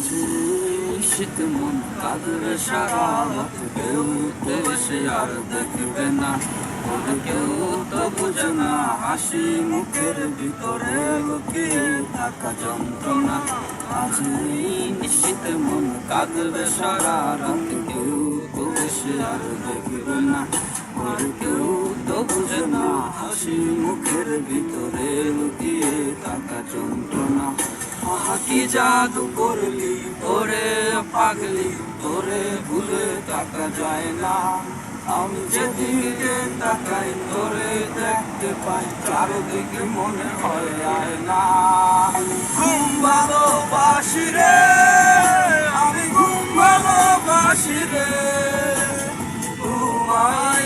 নিশ্চিত মন কাঁদবে সারা রাত। কেউ তো সে আর দেখবে না। ওর কেউ তো বুঝে না হাসি মুখের ভিতরে। লুকিয়ে থাকা যন্ত্রণা আজ নিশ্চিত মন কাঁদবে সারা রাত। কেউ তো সে আর দেখবে না। ওর কেউ তো বুঝে না হাসি মুখের ভিতরে। লুকিয়ে থাকা যন্ত্রণা কি জাদু করলি? তোরে পাগলি, তোরে ভুলে থাকা যায় না। আমি যেদিকে তাকাই, তোরে দেখতে পাই। চারদিকে মনে হয় আয় না ঘুম ভালোবাসি রে, আমি ঘুম ভালোবাসি রে। ঘুমাই